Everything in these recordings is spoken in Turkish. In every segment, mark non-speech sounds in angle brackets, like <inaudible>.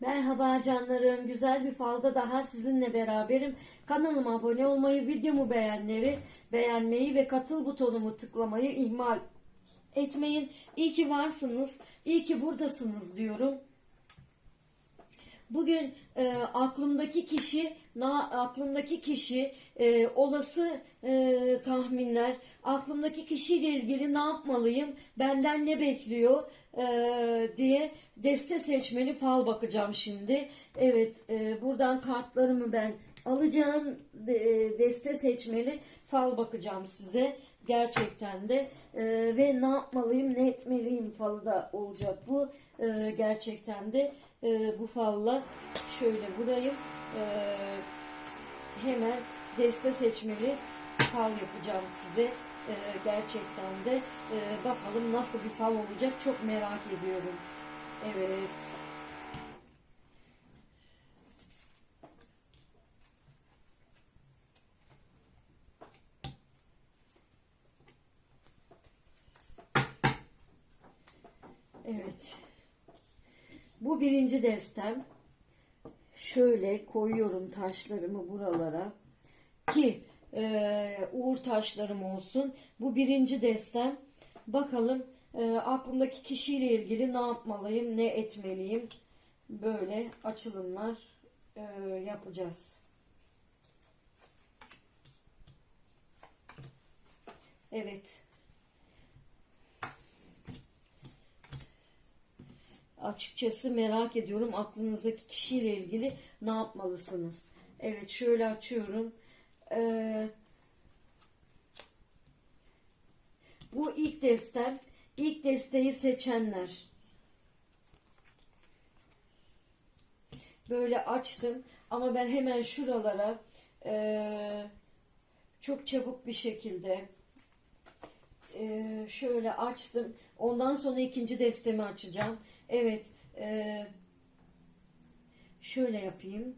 Merhaba canlarım. Güzel bir falda daha sizinle beraberim. Kanalıma abone olmayı, videomu beğenleri, beğenmeyi ve katıl butonumu tıklamayı ihmal etmeyin. İyi ki varsınız. İyi ki buradasınız diyorum. Bugün e, aklımdaki kişi, na, aklımdaki kişi e, olası e, tahminler, aklımdaki kişiyle ilgili ne yapmalıyım, benden ne bekliyor e, diye deste seçmeli fal bakacağım şimdi. Evet, e, buradan kartlarımı ben alacağım, de- deste seçmeli fal bakacağım size. Gerçekten de E, ve ne yapmalıyım, ne etmeliyim falı da olacak bu. E, gerçekten de e, bu falla şöyle vurayım. E, hemen deste seçmeli fal yapacağım size. E, gerçekten de e, bakalım nasıl bir fal olacak çok merak ediyorum. Evet. Evet. Bu birinci destem. Şöyle koyuyorum taşlarımı buralara ki e, uğur taşlarım olsun. Bu birinci destem. Bakalım e, aklımdaki kişiyle ilgili ne yapmalıyım, ne etmeliyim. Böyle açılımlar e, yapacağız. Evet. Açıkçası merak ediyorum aklınızdaki kişiyle ilgili ne yapmalısınız. Evet şöyle açıyorum. Ee, bu ilk destem. İlk desteği seçenler. Böyle açtım ama ben hemen şuralara ee, çok çabuk bir şekilde ee, şöyle açtım. Ondan sonra ikinci destemi açacağım. Evet. ee, şöyle yapayım.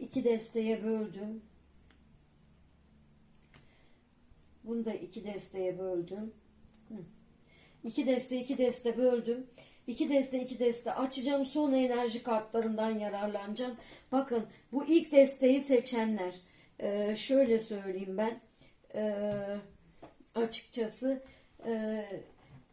İki desteye böldüm. Bunu da iki desteye böldüm. İki deste iki deste böldüm. İki deste iki deste açacağım. Sonra enerji kartlarından yararlanacağım. Bakın bu ilk desteği seçenler. ee, şöyle söyleyeyim ben. Ee, açıkçası e,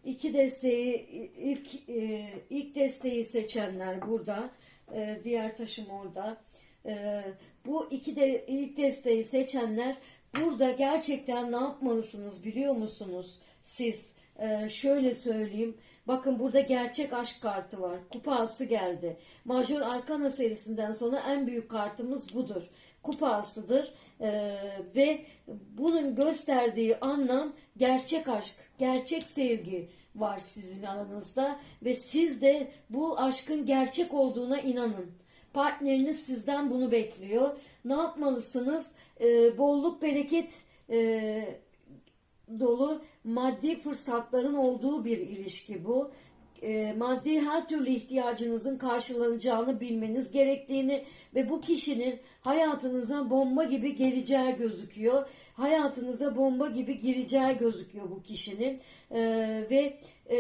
iki desteği ilk e, ilk desteği seçenler burada E, diğer taşım orada E, bu iki de ilk desteği seçenler burada gerçekten ne yapmalısınız biliyor musunuz siz? E, şöyle söyleyeyim. Bakın burada gerçek aşk kartı var. Kupası geldi. Majör arkana serisinden sonra en büyük kartımız budur. Kupasıdır ee, ve bunun gösterdiği anlam gerçek aşk, gerçek sevgi var sizin aranızda ve siz de bu aşkın gerçek olduğuna inanın. Partneriniz sizden bunu bekliyor. Ne yapmalısınız? Ee, bolluk, bereket e, dolu maddi fırsatların olduğu bir ilişki bu. E, maddi her türlü ihtiyacınızın karşılanacağını bilmeniz gerektiğini ve bu kişinin hayatınıza bomba gibi geleceği gözüküyor. Hayatınıza bomba gibi gireceği gözüküyor bu kişinin E, ve e,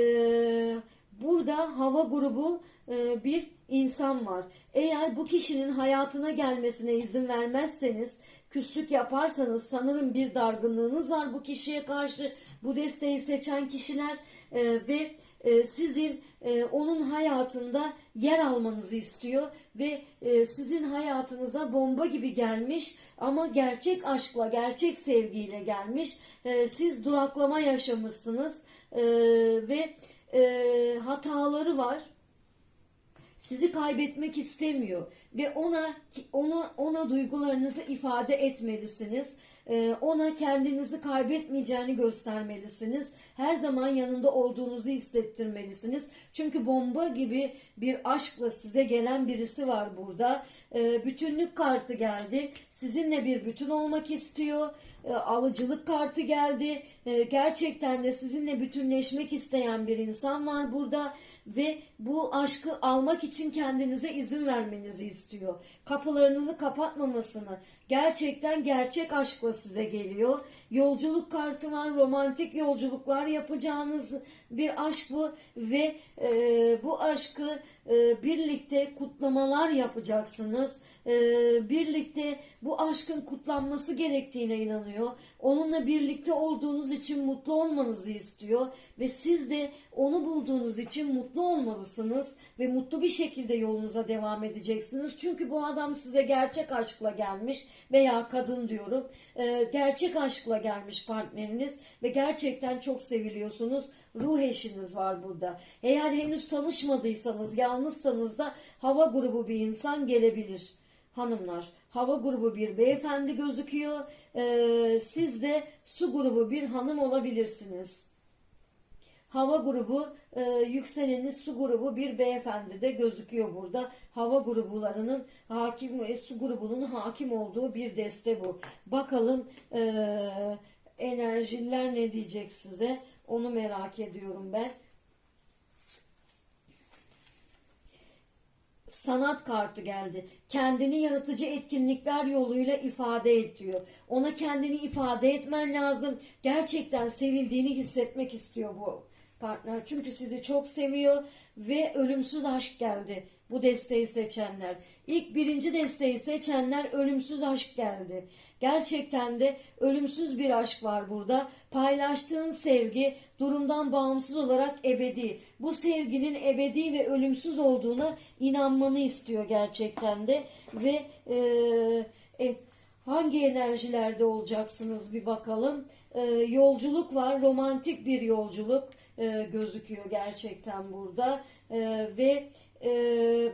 burada hava grubu e, bir insan var. Eğer bu kişinin hayatına gelmesine izin vermezseniz küslük yaparsanız sanırım bir dargınlığınız var bu kişiye karşı. Bu desteği seçen kişiler e, ve e, sizin e, onun hayatında yer almanızı istiyor ve e, sizin hayatınıza bomba gibi gelmiş ama gerçek aşkla gerçek sevgiyle gelmiş. E, siz duraklama yaşamışsınız E, ve e, hataları var sizi kaybetmek istemiyor ve ona ona ona duygularınızı ifade etmelisiniz. Ee, Ona kendinizi kaybetmeyeceğini göstermelisiniz. Her zaman yanında olduğunuzu hissettirmelisiniz. Çünkü bomba gibi bir aşkla size gelen birisi var burada. Ee, Bütünlük kartı geldi. Sizinle bir bütün olmak istiyor. e, alıcılık kartı geldi. Gerçekten de sizinle bütünleşmek isteyen bir insan var burada ve bu aşkı almak için kendinize izin vermenizi istiyor. Kapılarınızı kapatmamasını, gerçekten gerçek aşkla size geliyor. Yolculuk kartı var, romantik yolculuklar yapacağınız bir aşk bu ve e, bu aşkı e, birlikte kutlamalar yapacaksınız. E, birlikte bu aşkın kutlanması gerektiğine inanıyor. Onunla birlikte olduğunuz için mutlu olmanızı istiyor ve siz de onu bulduğunuz için mutlu olmalısınız ve mutlu bir şekilde yolunuza devam edeceksiniz. Çünkü bu adam size gerçek aşkla gelmiş veya kadın diyorum. e, gerçek aşkla gelmiş partneriniz ve gerçekten çok seviliyorsunuz. Ruh eşiniz var burada. Eğer henüz tanışmadıysanız, yalnızsanız da hava grubu bir insan gelebilir. Hanımlar, hava grubu bir beyefendi gözüküyor. Ee, siz de su grubu bir hanım olabilirsiniz. Hava grubu, e, yükseleniz su grubu bir beyefendi de gözüküyor burada. Hava grubularının hakim ve su grubunun hakim olduğu bir deste bu. Bakalım e, enerjiler ne diyecek size? Onu merak ediyorum ben. sanat kartı geldi. Kendini yaratıcı etkinlikler yoluyla ifade et diyor. Ona kendini ifade etmen lazım. Gerçekten sevildiğini hissetmek istiyor bu partner. Çünkü sizi çok seviyor ve ölümsüz aşk geldi. Bu desteği seçenler. İlk birinci desteği seçenler ölümsüz aşk geldi. Gerçekten de ölümsüz bir aşk var burada. Paylaştığın sevgi durumdan bağımsız olarak ebedi. Bu sevginin ebedi ve ölümsüz olduğuna inanmanı istiyor gerçekten de. Ve e, e, hangi enerjilerde olacaksınız bir bakalım. E, yolculuk var, romantik bir yolculuk e, gözüküyor gerçekten burada. E, ve e,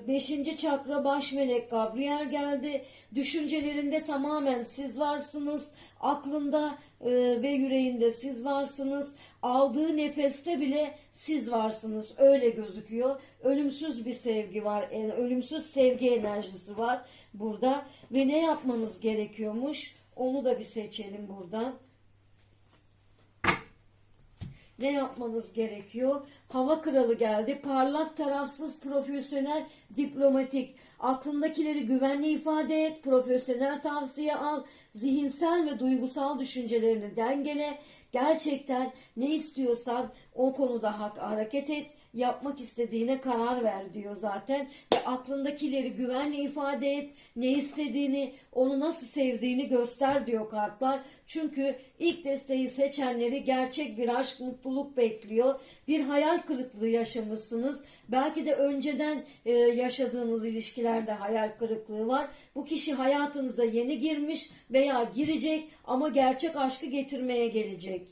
beşinci çakra baş melek Gabriel geldi. Düşüncelerinde tamamen siz varsınız. Aklında e, ve yüreğinde siz varsınız. Aldığı nefeste bile siz varsınız. Öyle gözüküyor. Ölümsüz bir sevgi var. Yani ölümsüz sevgi enerjisi var burada. Ve ne yapmanız gerekiyormuş? Onu da bir seçelim buradan ne yapmanız gerekiyor? Hava kralı geldi. Parlak, tarafsız, profesyonel, diplomatik. Aklındakileri güvenli ifade et. Profesyonel tavsiye al. Zihinsel ve duygusal düşüncelerini dengele. Gerçekten ne istiyorsan o konuda hak hareket et yapmak istediğine karar ver diyor zaten. Ve aklındakileri güvenle ifade et. Ne istediğini, onu nasıl sevdiğini göster diyor kartlar. Çünkü ilk desteği seçenleri gerçek bir aşk, mutluluk bekliyor. Bir hayal kırıklığı yaşamışsınız. Belki de önceden e, yaşadığınız ilişkilerde hayal kırıklığı var. Bu kişi hayatınıza yeni girmiş veya girecek ama gerçek aşkı getirmeye gelecek.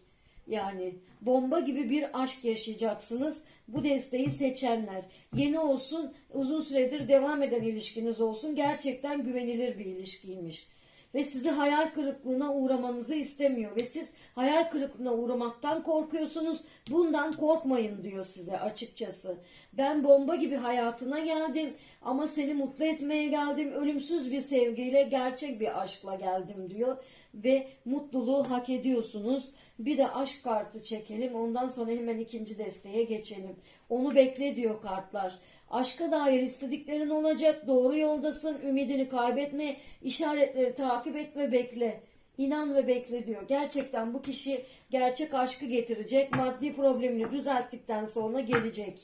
Yani bomba gibi bir aşk yaşayacaksınız. Bu desteği seçenler. Yeni olsun, uzun süredir devam eden ilişkiniz olsun. Gerçekten güvenilir bir ilişkiymiş. Ve sizi hayal kırıklığına uğramanızı istemiyor. Ve siz hayal kırıklığına uğramaktan korkuyorsunuz. Bundan korkmayın diyor size açıkçası. Ben bomba gibi hayatına geldim ama seni mutlu etmeye geldim. Ölümsüz bir sevgiyle, gerçek bir aşkla geldim diyor. Ve mutluluğu hak ediyorsunuz. Bir de aşk kartı çekelim. Ondan sonra hemen ikinci desteğe geçelim. Onu bekle diyor kartlar. Aşka dair istediklerin olacak. Doğru yoldasın. Ümidini kaybetme. işaretleri takip et ve bekle. İnan ve bekle diyor. Gerçekten bu kişi gerçek aşkı getirecek. Maddi problemini düzelttikten sonra gelecek.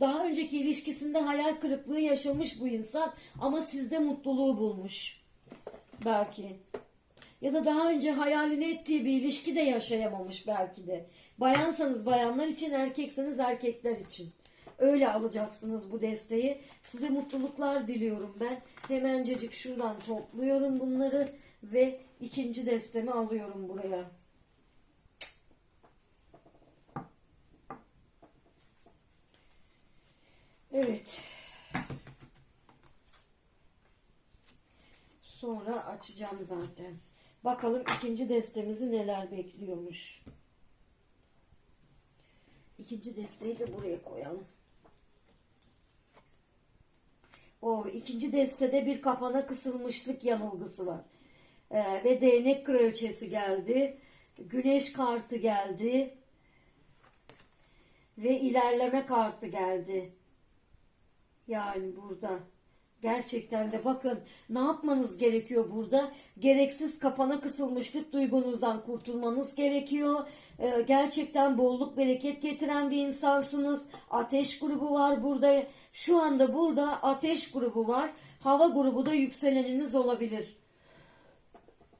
Daha önceki ilişkisinde hayal kırıklığı yaşamış bu insan ama sizde mutluluğu bulmuş. Belki. Ya da daha önce hayalini ettiği bir ilişki de yaşayamamış belki de. Bayansanız bayanlar için, erkekseniz erkekler için. Öyle alacaksınız bu desteği. Size mutluluklar diliyorum ben. Hemencecik şuradan topluyorum bunları ve ikinci destemi alıyorum buraya. Evet. Sonra açacağım zaten. Bakalım ikinci destemizi neler bekliyormuş. İkinci desteği de buraya koyalım. O ikinci destede bir kapana kısılmışlık yanılgısı var. Ee, ve değnek kraliçesi geldi. Güneş kartı geldi. Ve ilerleme kartı geldi. Yani burada. Gerçekten de bakın ne yapmanız gerekiyor burada? Gereksiz kapana kısılmışlık duygunuzdan kurtulmanız gerekiyor. Ee, gerçekten bolluk bereket getiren bir insansınız. Ateş grubu var burada. Şu anda burada ateş grubu var. Hava grubu da yükseleniniz olabilir.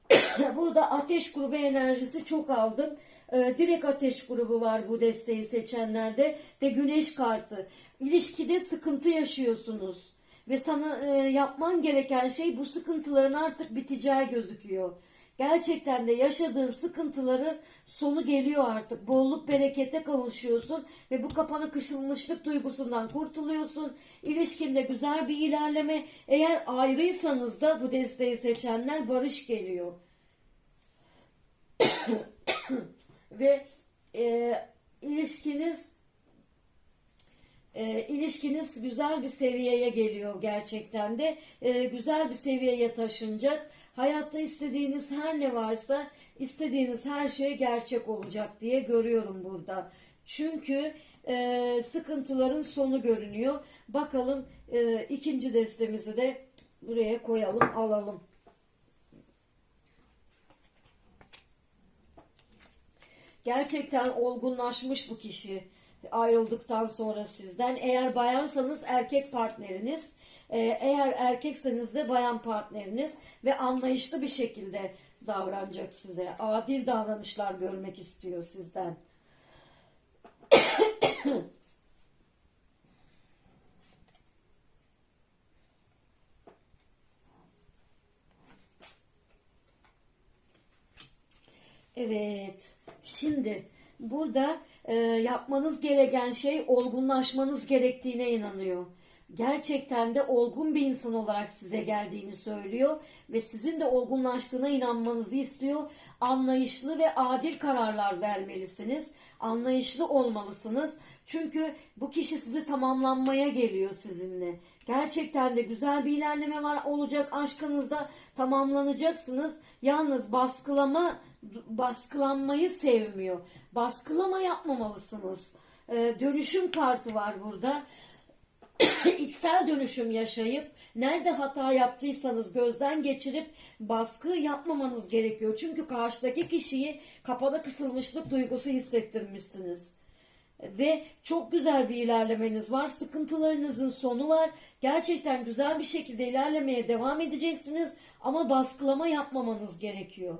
<coughs> Burada ateş grubu enerjisi çok aldım. Ee, direkt ateş grubu var bu desteği seçenlerde ve güneş kartı. İlişkide sıkıntı yaşıyorsunuz ve sana e, yapman gereken şey bu sıkıntıların artık biteceği gözüküyor. Gerçekten de yaşadığın sıkıntıların sonu geliyor artık. Bolluk berekete kavuşuyorsun ve bu kapana kışılmışlık duygusundan kurtuluyorsun. İlişkinde güzel bir ilerleme. Eğer ayrıysanız da bu desteği seçenler barış geliyor. <coughs> ve e, ilişkiniz e, ilişkiniz güzel bir seviyeye geliyor gerçekten de. E, güzel bir seviyeye taşınacak hayatta istediğiniz her ne varsa istediğiniz her şey gerçek olacak diye görüyorum burada. Çünkü e, sıkıntıların sonu görünüyor. Bakalım e, ikinci destemizi de buraya koyalım alalım. Gerçekten olgunlaşmış bu kişi ayrıldıktan sonra sizden. Eğer bayansanız erkek partneriniz, e, eğer erkekseniz de bayan partneriniz ve anlayışlı bir şekilde davranacak size. Adil davranışlar görmek istiyor sizden. <coughs> Evet. Şimdi burada e, yapmanız gereken şey olgunlaşmanız gerektiğine inanıyor. Gerçekten de olgun bir insan olarak size geldiğini söylüyor ve sizin de olgunlaştığına inanmanızı istiyor. Anlayışlı ve adil kararlar vermelisiniz. Anlayışlı olmalısınız. Çünkü bu kişi sizi tamamlanmaya geliyor sizinle. Gerçekten de güzel bir ilerleme var olacak aşkınızda tamamlanacaksınız. Yalnız baskılama baskılanmayı sevmiyor. Baskılama yapmamalısınız. Ee, dönüşüm kartı var burada. <coughs> içsel dönüşüm yaşayıp nerede hata yaptıysanız gözden geçirip baskı yapmamanız gerekiyor. Çünkü karşıdaki kişiyi kapana kısılmışlık duygusu hissettirmişsiniz. Ve çok güzel bir ilerlemeniz var. Sıkıntılarınızın sonu var. Gerçekten güzel bir şekilde ilerlemeye devam edeceksiniz. Ama baskılama yapmamanız gerekiyor.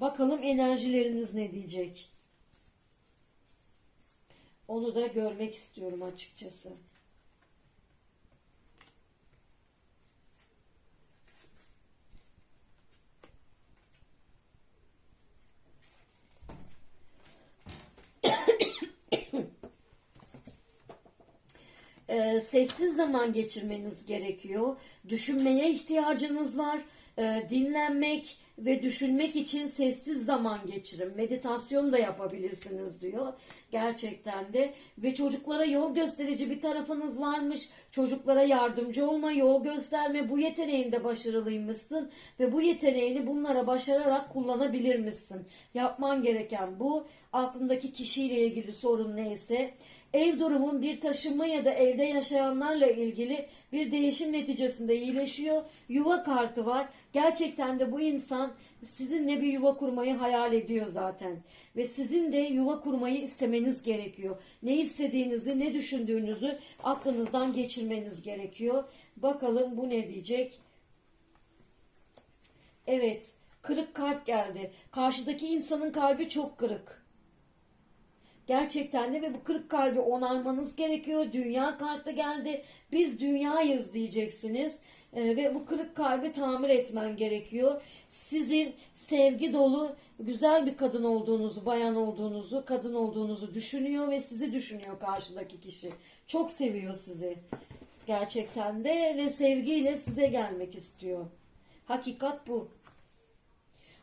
Bakalım enerjileriniz ne diyecek? Onu da görmek istiyorum açıkçası. e, sessiz zaman geçirmeniz gerekiyor. Düşünmeye ihtiyacınız var. E, dinlenmek ve düşünmek için sessiz zaman geçirin. Meditasyon da yapabilirsiniz diyor. Gerçekten de ve çocuklara yol gösterici bir tarafınız varmış. Çocuklara yardımcı olma, yol gösterme bu yeteneğinde başarılıymışsın ve bu yeteneğini bunlara başararak kullanabilirmişsin. Yapman gereken bu. Aklındaki kişiyle ilgili sorun neyse Ev durumun bir taşınma ya da evde yaşayanlarla ilgili bir değişim neticesinde iyileşiyor. Yuva kartı var. Gerçekten de bu insan sizinle bir yuva kurmayı hayal ediyor zaten. Ve sizin de yuva kurmayı istemeniz gerekiyor. Ne istediğinizi, ne düşündüğünüzü aklınızdan geçirmeniz gerekiyor. Bakalım bu ne diyecek? Evet, kırık kalp geldi. Karşıdaki insanın kalbi çok kırık. Gerçekten de ve bu kırık kalbi onarmanız gerekiyor. Dünya kartı geldi. Biz dünyayız diyeceksiniz. Ee, ve bu kırık kalbi tamir etmen gerekiyor. Sizin sevgi dolu güzel bir kadın olduğunuzu, bayan olduğunuzu, kadın olduğunuzu düşünüyor ve sizi düşünüyor karşıdaki kişi. Çok seviyor sizi. Gerçekten de ve sevgiyle size gelmek istiyor. Hakikat bu.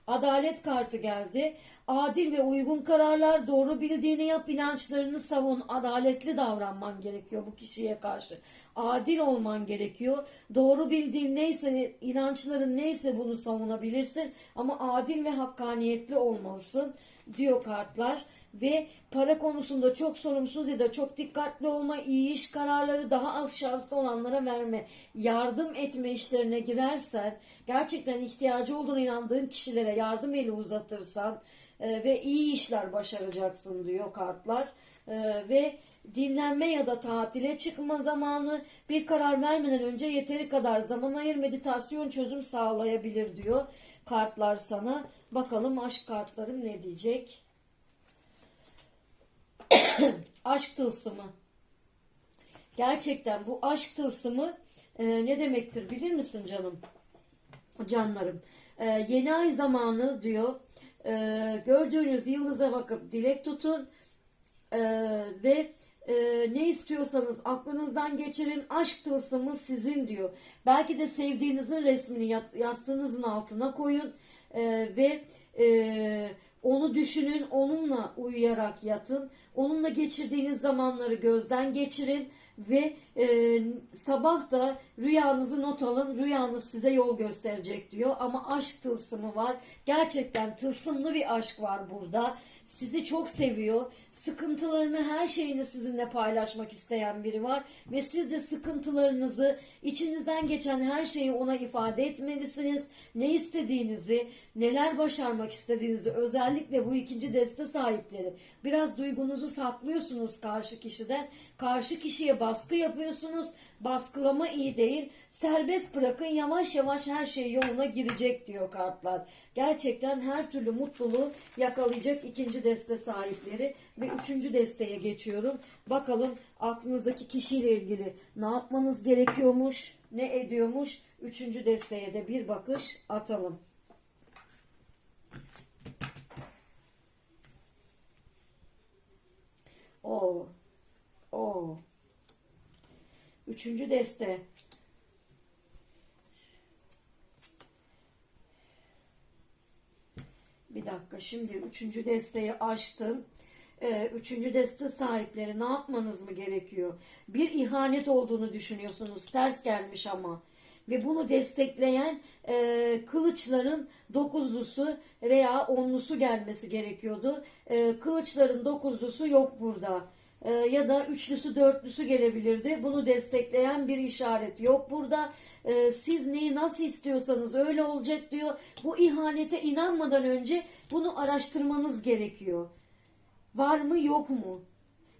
Adalet kartı geldi. Adil ve uygun kararlar, doğru bildiğini yap, inançlarını savun, adaletli davranman gerekiyor bu kişiye karşı. Adil olman gerekiyor. Doğru bildiğin neyse, inançların neyse bunu savunabilirsin. Ama adil ve hakkaniyetli olmalısın diyor kartlar ve para konusunda çok sorumsuz ya da çok dikkatli olma, iyi iş kararları daha az şanslı olanlara verme, yardım etme işlerine girersen, gerçekten ihtiyacı olduğuna inandığın kişilere yardım eli uzatırsan e, ve iyi işler başaracaksın diyor kartlar. E, ve dinlenme ya da tatile çıkma zamanı bir karar vermeden önce yeteri kadar zaman ayır meditasyon çözüm sağlayabilir diyor kartlar sana. Bakalım aşk kartlarım ne diyecek? <coughs> aşk tılsımı. Gerçekten bu aşk tılsımı e, ne demektir bilir misin canım? Canlarım. E, yeni ay zamanı diyor. E, gördüğünüz yıldıza bakıp dilek tutun. E, ve e, ne istiyorsanız aklınızdan geçirin. Aşk tılsımı sizin diyor. Belki de sevdiğinizin resmini yastığınızın altına koyun. E, ve e, onu düşünün, onunla uyuyarak yatın. Onunla geçirdiğiniz zamanları gözden geçirin ve e, sabah da rüyanızı not alın. Rüyanız size yol gösterecek diyor. Ama aşk tılsımı var. Gerçekten tılsımlı bir aşk var burada. Sizi çok seviyor. Sıkıntılarını, her şeyini sizinle paylaşmak isteyen biri var. Ve siz de sıkıntılarınızı, içinizden geçen her şeyi ona ifade etmelisiniz. Ne istediğinizi, neler başarmak istediğinizi özellikle bu ikinci deste sahipleri. Biraz duygunuzu saklıyorsunuz karşı kişiden. Karşı kişiye baskı yapıyorsunuz. Baskılama iyi değil. Serbest bırakın yavaş yavaş her şey yoluna girecek diyor kartlar. Gerçekten her türlü mutluluğu yakalayacak ikinci deste sahipleri ve üçüncü desteye geçiyorum. Bakalım aklınızdaki kişiyle ilgili ne yapmanız gerekiyormuş, ne ediyormuş. Üçüncü desteye de bir bakış atalım. O, o. Üçüncü deste. Bir dakika şimdi üçüncü desteği açtım. Ee, üçüncü deste sahipleri ne yapmanız mı gerekiyor? Bir ihanet olduğunu düşünüyorsunuz. Ters gelmiş ama. Ve bunu destekleyen e, kılıçların dokuzlusu veya onlusu gelmesi gerekiyordu. E, kılıçların dokuzlusu yok burada. E, ya da üçlüsü dörtlüsü gelebilirdi. Bunu destekleyen bir işaret yok burada. E, siz neyi nasıl istiyorsanız öyle olacak diyor. Bu ihanete inanmadan önce bunu araştırmanız gerekiyor. Var mı yok mu?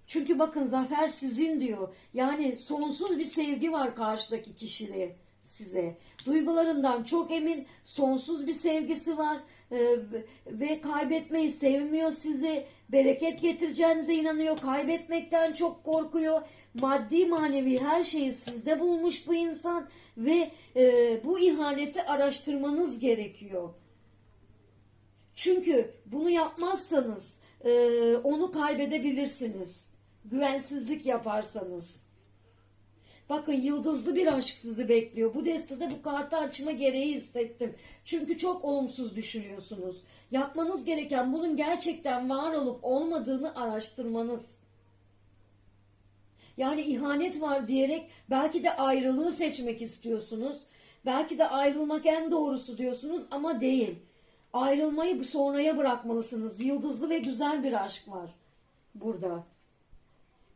Çünkü bakın zafer sizin diyor. Yani sonsuz bir sevgi var karşıdaki kişiliğe size. Duygularından çok emin, sonsuz bir sevgisi var e, ve- ve kaybetmeyi sevmiyor sizi. Bereket getireceğinize inanıyor. Kaybetmekten çok korkuyor. Maddi manevi her şeyi sizde bulmuş bu insan ve e, bu ihaneti araştırmanız gerekiyor. Çünkü bunu yapmazsanız e, onu kaybedebilirsiniz. Güvensizlik yaparsanız. Bakın yıldızlı bir aşk sizi bekliyor. Bu destede bu kartı açma gereği hissettim. Çünkü çok olumsuz düşünüyorsunuz. Yapmanız gereken bunun gerçekten var olup olmadığını araştırmanız. Yani ihanet var diyerek belki de ayrılığı seçmek istiyorsunuz. Belki de ayrılmak en doğrusu diyorsunuz ama değil. Ayrılmayı sonraya bırakmalısınız. Yıldızlı ve güzel bir aşk var burada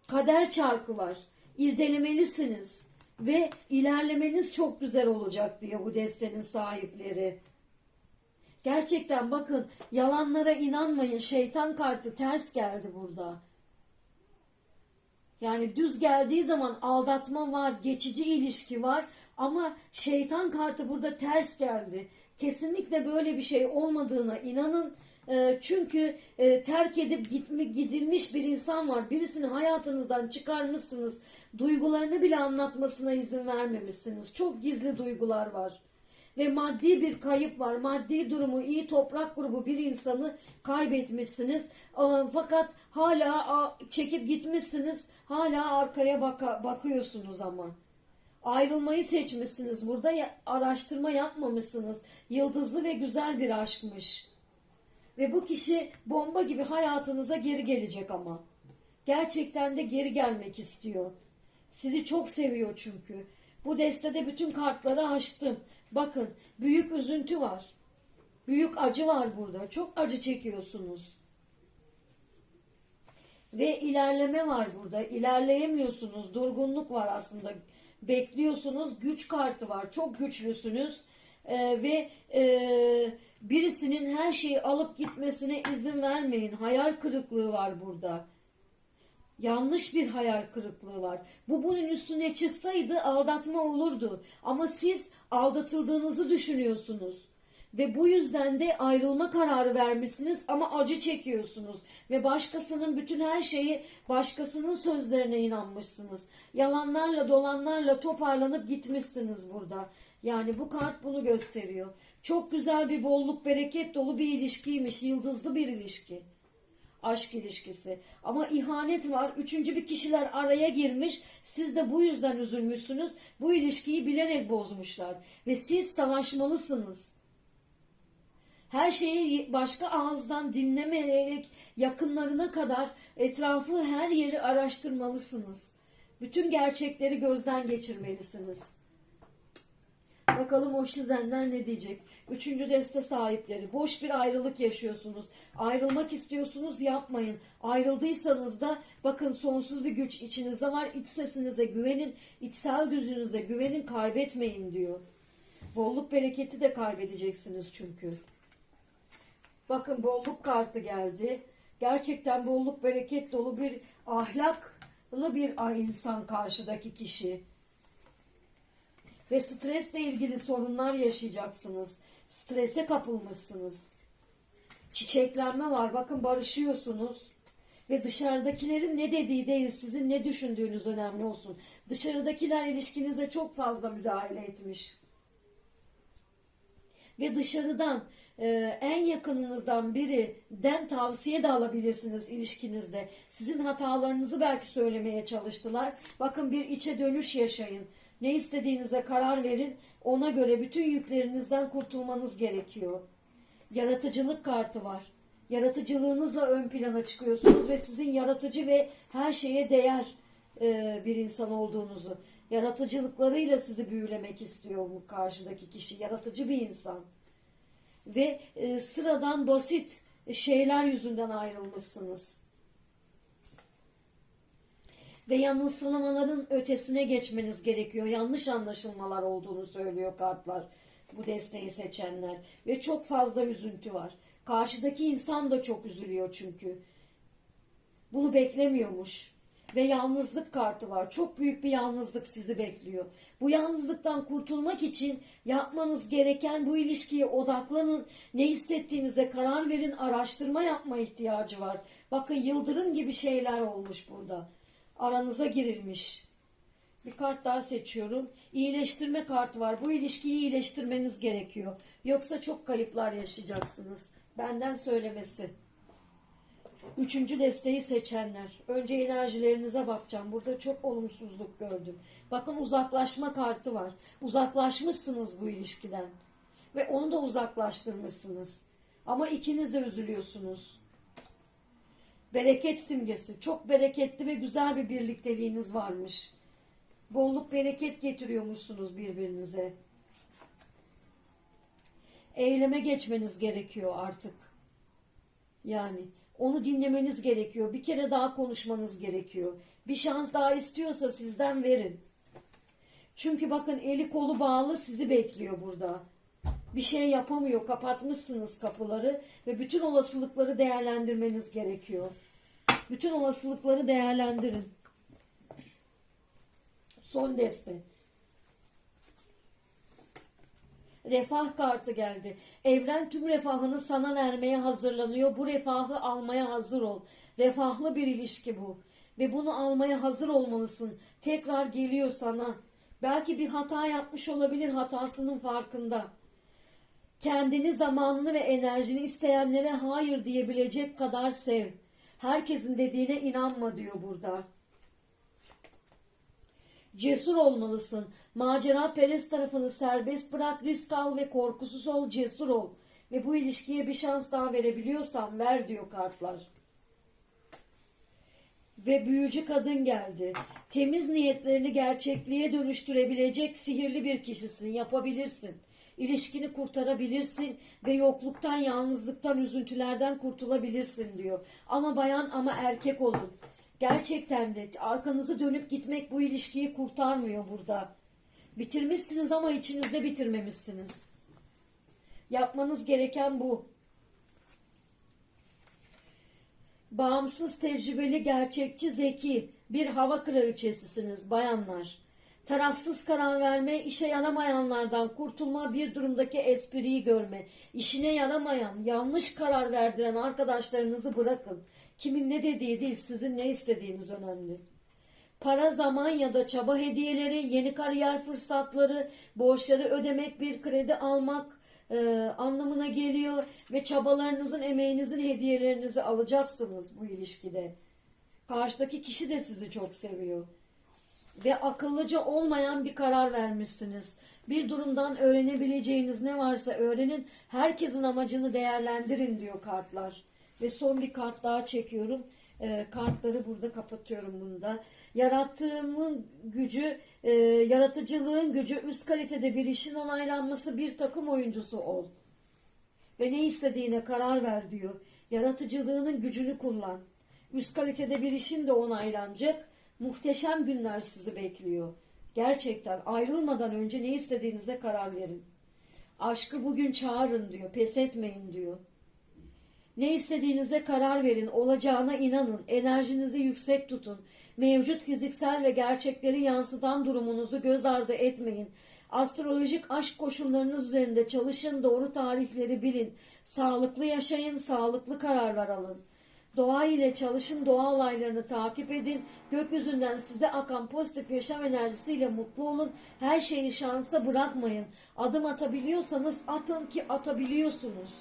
kader çarkı var. İrdelemelisiniz ve ilerlemeniz çok güzel olacak diyor bu destenin sahipleri. Gerçekten bakın yalanlara inanmayın. Şeytan kartı ters geldi burada. Yani düz geldiği zaman aldatma var, geçici ilişki var ama şeytan kartı burada ters geldi. Kesinlikle böyle bir şey olmadığına inanın. E, Çünkü e, terk edip gidilmiş bir insan var. Birisini hayatınızdan çıkarmışsınız. Duygularını bile anlatmasına izin vermemişsiniz. Çok gizli duygular var. Ve maddi bir kayıp var. Maddi durumu iyi toprak grubu bir insanı kaybetmişsiniz. Fakat hala çekip gitmişsiniz. Hala arkaya baka, bakıyorsunuz ama. Ayrılmayı seçmişsiniz. Burada araştırma yapmamışsınız. Yıldızlı ve güzel bir aşkmış. Ve bu kişi bomba gibi hayatınıza geri gelecek ama. Gerçekten de geri gelmek istiyor. Sizi çok seviyor çünkü. Bu destede bütün kartları açtım. Bakın büyük üzüntü var. Büyük acı var burada. Çok acı çekiyorsunuz. Ve ilerleme var burada. İlerleyemiyorsunuz. Durgunluk var aslında. Bekliyorsunuz. Güç kartı var. Çok güçlüsünüz. Ee, ve e, birisinin her şeyi alıp gitmesine izin vermeyin. Hayal kırıklığı var burada. Yanlış bir hayal kırıklığı var. Bu bunun üstüne çıksaydı aldatma olurdu. Ama siz aldatıldığınızı düşünüyorsunuz. Ve bu yüzden de ayrılma kararı vermişsiniz ama acı çekiyorsunuz. Ve başkasının bütün her şeyi başkasının sözlerine inanmışsınız. Yalanlarla dolanlarla toparlanıp gitmişsiniz burada. Yani bu kart bunu gösteriyor. Çok güzel bir bolluk bereket dolu bir ilişkiymiş. Yıldızlı bir ilişki aşk ilişkisi. Ama ihanet var. Üçüncü bir kişiler araya girmiş. Siz de bu yüzden üzülmüşsünüz. Bu ilişkiyi bilerek bozmuşlar. Ve siz savaşmalısınız. Her şeyi başka ağızdan dinlemeyerek yakınlarına kadar etrafı her yeri araştırmalısınız. Bütün gerçekleri gözden geçirmelisiniz. Bakalım o şizenler ne diyecek? Üçüncü deste sahipleri. Boş bir ayrılık yaşıyorsunuz. Ayrılmak istiyorsunuz yapmayın. Ayrıldıysanız da bakın sonsuz bir güç içinizde var. İç sesinize güvenin. içsel gücünüze güvenin. Kaybetmeyin diyor. Bolluk bereketi de kaybedeceksiniz çünkü. Bakın bolluk kartı geldi. Gerçekten bolluk bereket dolu bir ahlaklı bir insan karşıdaki kişi ve stresle ilgili sorunlar yaşayacaksınız. Strese kapılmışsınız. Çiçeklenme var. Bakın barışıyorsunuz. Ve dışarıdakilerin ne dediği değil, sizin ne düşündüğünüz önemli olsun. Dışarıdakiler ilişkinize çok fazla müdahale etmiş. Ve dışarıdan e, en yakınınızdan birinden tavsiye de alabilirsiniz ilişkinizde. Sizin hatalarınızı belki söylemeye çalıştılar. Bakın bir içe dönüş yaşayın. Ne istediğinize karar verin. Ona göre bütün yüklerinizden kurtulmanız gerekiyor. Yaratıcılık kartı var. Yaratıcılığınızla ön plana çıkıyorsunuz ve sizin yaratıcı ve her şeye değer e, bir insan olduğunuzu. Yaratıcılıklarıyla sizi büyülemek istiyor bu karşıdaki kişi. Yaratıcı bir insan. Ve e, sıradan basit şeyler yüzünden ayrılmışsınız ve yanılsamaların ötesine geçmeniz gerekiyor. Yanlış anlaşılmalar olduğunu söylüyor kartlar bu desteği seçenler ve çok fazla üzüntü var. Karşıdaki insan da çok üzülüyor çünkü. Bunu beklemiyormuş ve yalnızlık kartı var. Çok büyük bir yalnızlık sizi bekliyor. Bu yalnızlıktan kurtulmak için yapmanız gereken bu ilişkiye odaklanın. Ne hissettiğinize karar verin. Araştırma yapma ihtiyacı var. Bakın yıldırım gibi şeyler olmuş burada aranıza girilmiş. Bir kart daha seçiyorum. İyileştirme kartı var. Bu ilişkiyi iyileştirmeniz gerekiyor. Yoksa çok kayıplar yaşayacaksınız. Benden söylemesi. Üçüncü desteği seçenler. Önce enerjilerinize bakacağım. Burada çok olumsuzluk gördüm. Bakın uzaklaşma kartı var. Uzaklaşmışsınız bu ilişkiden. Ve onu da uzaklaştırmışsınız. Ama ikiniz de üzülüyorsunuz. Bereket simgesi. Çok bereketli ve güzel bir birlikteliğiniz varmış. Bolluk bereket getiriyormuşsunuz birbirinize. Eyleme geçmeniz gerekiyor artık. Yani onu dinlemeniz gerekiyor. Bir kere daha konuşmanız gerekiyor. Bir şans daha istiyorsa sizden verin. Çünkü bakın eli kolu bağlı sizi bekliyor burada. Bir şey yapamıyor. Kapatmışsınız kapıları ve bütün olasılıkları değerlendirmeniz gerekiyor. Bütün olasılıkları değerlendirin. Son deste. Refah kartı geldi. Evren tüm refahını sana vermeye hazırlanıyor. Bu refahı almaya hazır ol. Refahlı bir ilişki bu. Ve bunu almaya hazır olmalısın. Tekrar geliyor sana. Belki bir hata yapmış olabilir hatasının farkında. Kendini, zamanını ve enerjini isteyenlere hayır diyebilecek kadar sev. Herkesin dediğine inanma diyor burada. Cesur olmalısın. Macera perest tarafını serbest bırak, risk al ve korkusuz ol, cesur ol. Ve bu ilişkiye bir şans daha verebiliyorsan ver diyor kartlar. Ve büyücü kadın geldi. Temiz niyetlerini gerçekliğe dönüştürebilecek sihirli bir kişisin, yapabilirsin. İlişkini kurtarabilirsin ve yokluktan, yalnızlıktan, üzüntülerden kurtulabilirsin diyor. Ama bayan ama erkek olun. Gerçekten de arkanızı dönüp gitmek bu ilişkiyi kurtarmıyor burada. Bitirmişsiniz ama içinizde bitirmemişsiniz. Yapmanız gereken bu. Bağımsız, tecrübeli, gerçekçi, zeki bir hava kraliçesisiniz bayanlar. Tarafsız karar verme, işe yaramayanlardan kurtulma, bir durumdaki espriyi görme. İşine yaramayan, yanlış karar verdiren arkadaşlarınızı bırakın. Kimin ne dediği değil, sizin ne istediğiniz önemli. Para, zaman ya da çaba hediyeleri, yeni kariyer fırsatları, borçları ödemek, bir kredi almak e, anlamına geliyor ve çabalarınızın, emeğinizin hediyelerinizi alacaksınız bu ilişkide. Karşıdaki kişi de sizi çok seviyor. Ve akıllıca olmayan bir karar vermişsiniz. Bir durumdan öğrenebileceğiniz ne varsa öğrenin. Herkesin amacını değerlendirin diyor kartlar. Ve son bir kart daha çekiyorum. Ee, kartları burada kapatıyorum bunda. Yarattığımın gücü, e, yaratıcılığın gücü, üst kalitede bir işin onaylanması, bir takım oyuncusu ol. Ve ne istediğine karar ver diyor. Yaratıcılığının gücünü kullan. Üst kalitede bir işin de onaylanacak. Muhteşem günler sizi bekliyor. Gerçekten ayrılmadan önce ne istediğinize karar verin. Aşkı bugün çağırın diyor. Pes etmeyin diyor. Ne istediğinize karar verin, olacağına inanın, enerjinizi yüksek tutun. Mevcut fiziksel ve gerçekleri yansıtan durumunuzu göz ardı etmeyin. Astrolojik aşk koşullarınız üzerinde çalışın, doğru tarihleri bilin. Sağlıklı yaşayın, sağlıklı kararlar alın. Doğa ile çalışın, doğa olaylarını takip edin. Gökyüzünden size akan pozitif yaşam enerjisiyle mutlu olun. Her şeyi şansa bırakmayın. Adım atabiliyorsanız atın ki atabiliyorsunuz.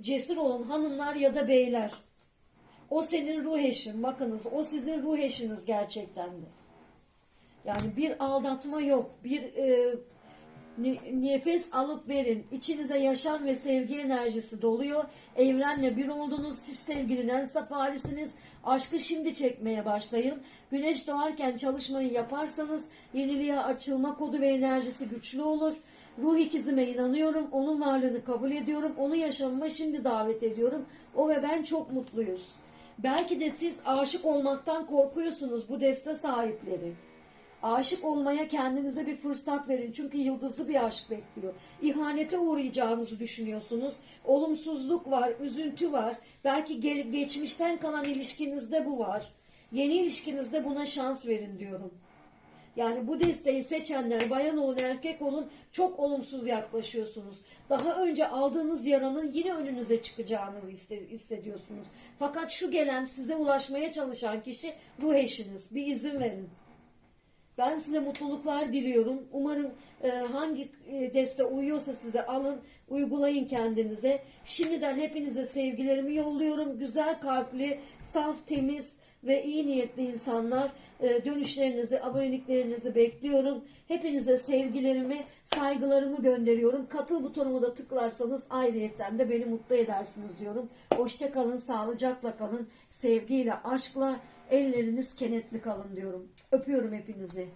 Cesur olun hanımlar ya da beyler. O senin ruh eşin. Bakınız o sizin ruh eşiniz gerçekten de. Yani bir aldatma yok. Bir e, nefes alıp verin. İçinize yaşam ve sevgi enerjisi doluyor. Evrenle bir oldunuz. Siz sevginin en saf halisiniz. Aşkı şimdi çekmeye başlayın. Güneş doğarken çalışmayı yaparsanız yeniliğe açılma kodu ve enerjisi güçlü olur. Ruh ikizime inanıyorum. Onun varlığını kabul ediyorum. Onu yaşamıma şimdi davet ediyorum. O ve ben çok mutluyuz. Belki de siz aşık olmaktan korkuyorsunuz bu deste sahipleri. Aşık olmaya kendinize bir fırsat verin. Çünkü yıldızlı bir aşk bekliyor. İhanete uğrayacağınızı düşünüyorsunuz. Olumsuzluk var, üzüntü var. Belki ge- geçmişten kalan ilişkinizde bu var. Yeni ilişkinizde buna şans verin diyorum. Yani bu desteği seçenler bayan olun erkek olun çok olumsuz yaklaşıyorsunuz. Daha önce aldığınız yaranın yine önünüze çıkacağını hissediyorsunuz. Fakat şu gelen size ulaşmaya çalışan kişi ruh eşiniz. Bir izin verin. Ben size mutluluklar diliyorum. Umarım e, hangi e, deste uyuyorsa size alın, uygulayın kendinize. Şimdiden hepinize sevgilerimi yolluyorum. Güzel kalpli, saf, temiz ve iyi niyetli insanlar e, dönüşlerinizi, aboneliklerinizi bekliyorum. Hepinize sevgilerimi, saygılarımı gönderiyorum. Katıl butonumu da tıklarsanız ayrıyetten de beni mutlu edersiniz diyorum. Hoşça kalın, sağlıcakla kalın, sevgiyle, aşkla, elleriniz kenetli kalın diyorum. Öpüyorum hepinizi.